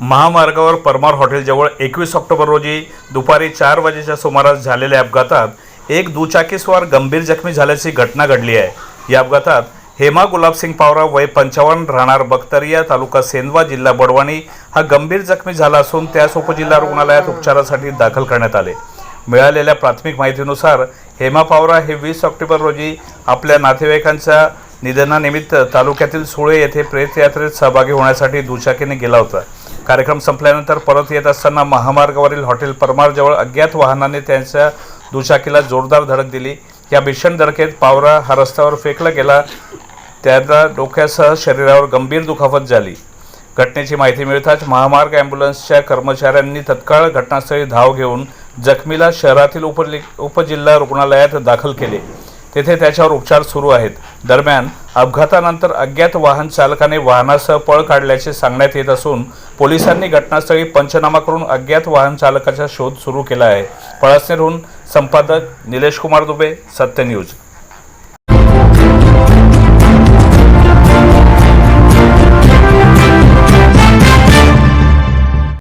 महामार्गावर परमार हॉटेलजवळ एकवीस ऑक्टोबर रोजी दुपारी चार वाजेच्या सुमारास झालेल्या अपघातात एक दुचाकीस्वार गंभीर जखमी झाल्याची घटना घडली आहे. या अपघातात हेमा गुलाबसिंग पावरा वय पंचावन्न राहणार बख्तरिया तालुका सेंदवा जिल्हा बडवाणी हा गंभीर जखमी झाला असून त्यास उपजिल्हा रुग्णालयात उपचारासाठी दाखल करण्यात आले. मिळालेल्या प्राथमिक माहितीनुसार हेमा पावरा हे वीस ऑक्टोबर रोजी आपल्या नातेवाईकांच्या निधनानिमित्त तालुक्यातील सुळे येथे प्रेतयात्रेत सहभागी होण्यासाठी दुचाकीने गेला होता. कार्यक्रम संपल्यानंतर परत येत असताना महामार्गावरील हॉटेल परमारजवळ अज्ञात वाहनाने त्यांच्या दुचाकीला जोरदार धडक दिली. या भीषण धडकेत पावरा हा रस्त्यावर फेकला गेला. त्याला डोक्यासह शरीरावर गंभीर दुखापत झाली. घटनेची माहिती मिळताच महामार्ग ॲम्ब्युलन्सच्या कर्मचाऱ्यांनी तत्काळ घटनास्थळी धाव घेऊन जखमीला शहरातील उपलि उपजिल्हा रुग्णालयात दाखल केले. तेथे त्याच्यावर उपचार सुरू आहेत. दरम्यान अपघातानंतर अज्ञात वाहन चालकाने वाहनासह पळ काढल्याचे सांगण्यात येत असून पोलिसांनी घटनास्थळी पंचनामा करून अज्ञात वाहन चालकाचा शोध सुरू केला आहे. पळसनेरहून संपादक निलेश कुमार दुबे सत्य न्यूज